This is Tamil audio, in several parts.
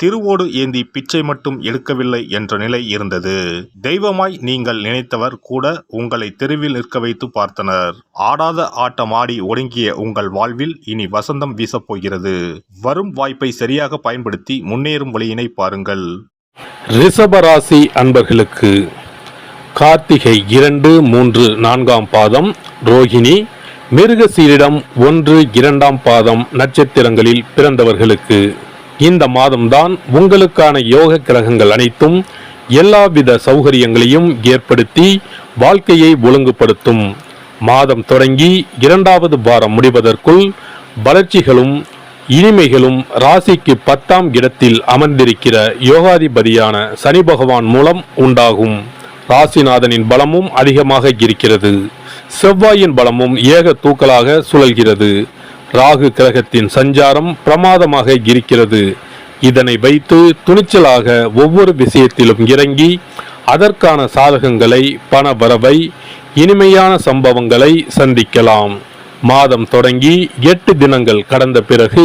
திருவோடு ஏந்தி பிச்சை மட்டும் எடுக்கவில்லை என்ற நிலை இருந்தது. தெய்வமாய் நீங்கள் நினைத்தவர் கூட உங்களை தெருவில் நிற்க வைத்து பார்த்தனர். ஆடாத ஆட்டம் ஆடி ஒடுங்கிய உங்கள் வாழ்வில் இனி வசந்தம் வீசப்போகிறது வரும் வாய்ப்பை சரியாக பயன்படுத்தி முன்னேறும் வழியினை பாருங்கள். ரிஷபராசி அன்பர்களுக்கு கார்த்திகை இரண்டு மூன்று நான்காம் பாதம் ரோஹிணி மிருகசீரிடம் ஒன்று இரண்டாம் பாதம் நட்சத்திரங்களில் பிறந்தவர்களுக்கு இந்த மாதம்தான் உங்களுக்கான யோக கிரகங்கள் அனைத்தும் எல்லாவித சௌகரியங்களையும் ஏற்படுத்தி வாழ்க்கையை ஒழுங்குபடுத்தும். மாதம் தொடங்கி இரண்டாவது வாரம் முடிவதற்குள் வளர்ச்சிகளும் இனிமைகளும் ராசிக்கு பத்தாம் இடத்தில் அமர்ந்திருக்கிற யோகாதிபதியான சனி பகவான் மூலம் உண்டாகும். ராசிநாதனின் பலமும் அதிகமாக இருக்கிறது. செவ்வாயின் பலமும் ஏக தூக்கலாக சுழல்கிறது. ராகு கிரகத்தின் சஞ்சாரம் பிரமாதமாக இருக்கிறது. இதனை வைத்து துணிச்சலாக ஒவ்வொரு விஷயத்திலும் இறங்கி அதற்கான சாதகங்களை பண வரவை இனிமையான சம்பவங்களை சந்திக்கலாம். மாதம் தொடங்கி எட்டு தினங்கள் கடந்த பிறகு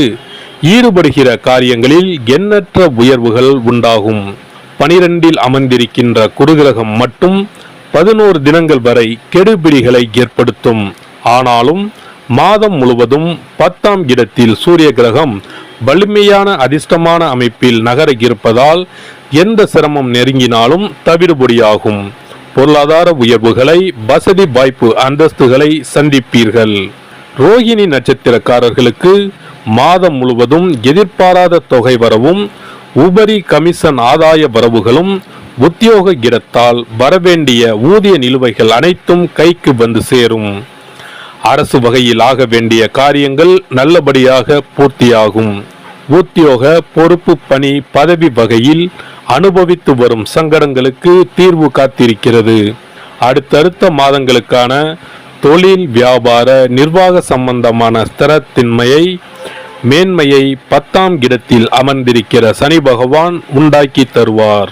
ஈடுபடுகிற காரியங்களில் எண்ணற்ற உயர்வுகள் உண்டாகும். பனிரெண்டில் அமர்ந்திருக்கின்ற குருகிரகம் மட்டும் பதினோரு தினங்கள் வரை கெடுபிடிகளை ஏற்படுத்தும். ஆனாலும் மாதம் முழுவதும் பத்தாம் இடத்தில் சூரிய கிரகம் வலிமையான அதிர்ஷ்டமான அமைப்பில் நகர இருப்பதால் எந்த சிரமம் நெருங்கினாலும் தவிடுபடியாகும். பொருளாதார உயர்வுகளை வசதி வாய்ப்பு அந்தஸ்துகளை சந்திப்பீர்கள். ரோகிணி நட்சத்திரக்காரர்களுக்கு மாதம் முழுவதும் எதிர்பாராத தொகை வரவும் உபரி கமிஷன் ஆதாய வரவுகளும் உத்தியோக இடத்தால் வரவேண்டிய ஊதிய நிலுவைகள் அனைத்தும் கைக்கு வந்து சேரும். அரசு வகையில் ஆக வேண்டிய காரியங்கள் நல்லபடியாக பூர்த்தியாகும். உத்தியோக பொறுப்பு பணி பதவி வகையில் அனுபவித்து வரும் சங்கடங்களுக்கு தீர்வு காத்திருக்கிறது. அடுத்தடுத்த மாதங்களுக்கான தொழில் வியாபார நிர்வாக சம்பந்தமான ஸ்திரத்தின்மையை மேன்மையை பத்தாம் இடத்தில் அமர்ந்திருக்கிற சனி பகவான் உண்டாக்கி தருவார்.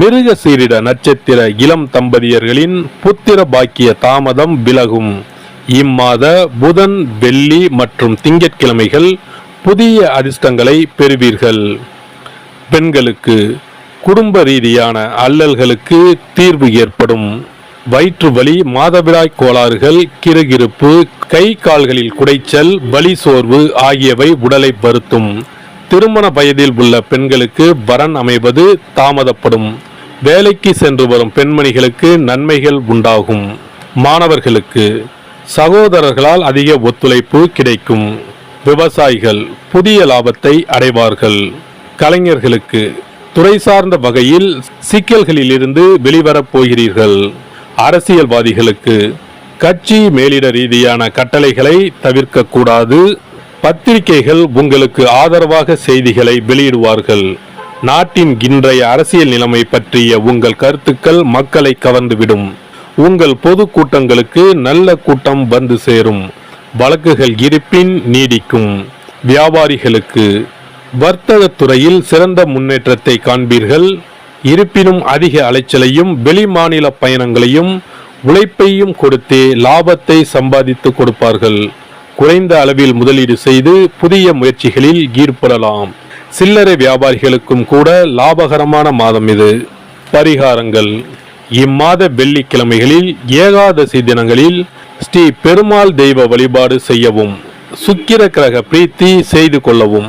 மிருக சீரிட நட்சத்திர இளம் தம்பதியர்களின் புத்திர பாக்கிய தாமதம் விலகும். இம்மாத புதன் வெள்ளி மற்றும் திங்கட்கிழமைகள் புதிய அதிர்ஷ்டங்களை பெறுவீர்கள். பெண்களுக்கு குடும்ப ரீதியான அல்லல்களுக்கு தீர்வு ஏற்படும். வயிற்று வலி மாதவிடாய் கோளாறுகள் கிறுகிறுப்பு கை கால்களில் குடைச்சல் வலி சோர்வு ஆகியவை உடலை வருத்தும். திருமண வயதில் உள்ள பெண்களுக்கு வரன் அமைவது தாமதப்படும். வேலைக்கு சென்று வரும் பெண்மணிகளுக்கு நன்மைகள் உண்டாகும். மாணவர்களுக்கு சகோதரர்களால் அதிக ஒத்துழைப்பு கிடைக்கும். விவசாயிகள் புதிய லாபத்தை அடைவார்கள். கலைஞர்களுக்கு துறை சார்ந்த வகையில் சிக்கல்களிலிருந்து வெளிவரப் போகிறீர்கள். அரசியல்வாதிகளுக்கு கட்சி மேலிட ரீதியான கட்டளைகளை தவிர்க்கக்கூடாது பத்திரிகைகள் உங்களுக்கு ஆதரவாக செய்திகளை வெளியிடுவார்கள். நாட்டின் இன்றைய அரசியல் நிலைமை பற்றிய உங்கள் கருத்துக்கள் மக்களை கவர்ந்துவிடும். உங்கள் பொது கூட்டங்களுக்கு நல்ல கூட்டம் வந்து சேரும். வழக்குகள் இருப்பின் நீடிக்கும். வியாபாரிகளுக்கு வர்த்தக துறையில் சிறந்த முன்னேற்றத்தை காண்பீர்கள். இருப்பினும் அதிக அலைச்சலையும் வெளிமாநில பயணங்களையும் உழைப்பையும் கொடுத்தே லாபத்தை சம்பாதித்து கொடுப்பார்கள். குறைந்த அளவில் முதலீடு செய்து புதிய முயற்சிகளில் ஈடுபடலாம். சில்லறை வியாபாரிகளுக்கும் கூட லாபகரமான மாதம் இது. பரிகாரங்கள். இம்மாத வெள்ளிக்கிழமைகளில் ஏகாதசி தினங்களில் ஸ்ரீ பெருமாள் தெய்வ வழிபாடு செய்யவும் சுக்கிர கிரக பிரீத்தி செய்து கொள்ளவும்.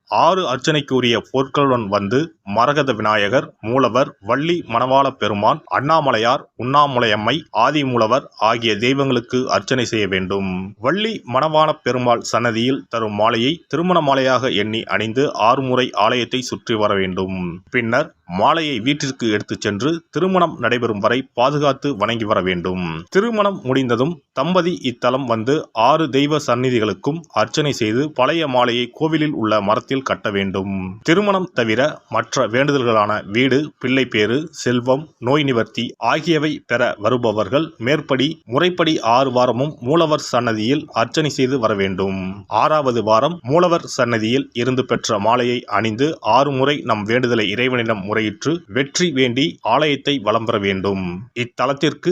ஆறு அர்ச்சனைக்குரிய பொருட்களுடன் வந்து மரகத விநாயகர் மூலவர் வள்ளி மணவாள பெருமான் அண்ணாமலையார் உண்ணாமுலையம்மை ஆதிமூலவர் ஆகிய தெய்வங்களுக்கு அர்ச்சனை செய்ய வேண்டும். வள்ளி மணவாள பெருமாள் சன்னதியில் தரும் மாலையை திருமண மாலையாக எண்ணி அணிந்து ஆறு முறை ஆலயத்தை சுற்றி வர வேண்டும். பின்னர் மாலையை வீட்டிற்கு எடுத்துச் சென்று திருமணம் நடைபெறும் வரை பாதுகாத்து வணங்கி வர வேண்டும். திருமணம் முடிந்ததும் தம்பதி இத்தலம் வந்து ஆறு தெய்வ சந்நிதிகளுக்கும் அர்ச்சனை செய்து பழைய மாலையை கோவிலில் உள்ள மரத்தில் கட்ட வேண்டும். திருமணம் தவிர மற்ற வேண்டுதல்களான வீடு பிள்ளைப்பேறு செல்வம் நோய் நிவர்த்தி ஆகியவை பெற வருபவர்கள் மேற்படி முறைப்படி ஆறு வாரமும் மூலவர் சன்னதியில் அர்ச்சனை செய்து வர வேண்டும். ஆறாவது வாரம் மூலவர் சன்னதியில் இருந்து பெற்ற மாலையை அணிந்து ஆறு முறை நம் வேண்டுதலை இறைவனிடம் முறை முறையிட்டு வெற்றி வேண்டி ஆலயத்தை வலம் பெற வேண்டும். இத்தலத்திற்கு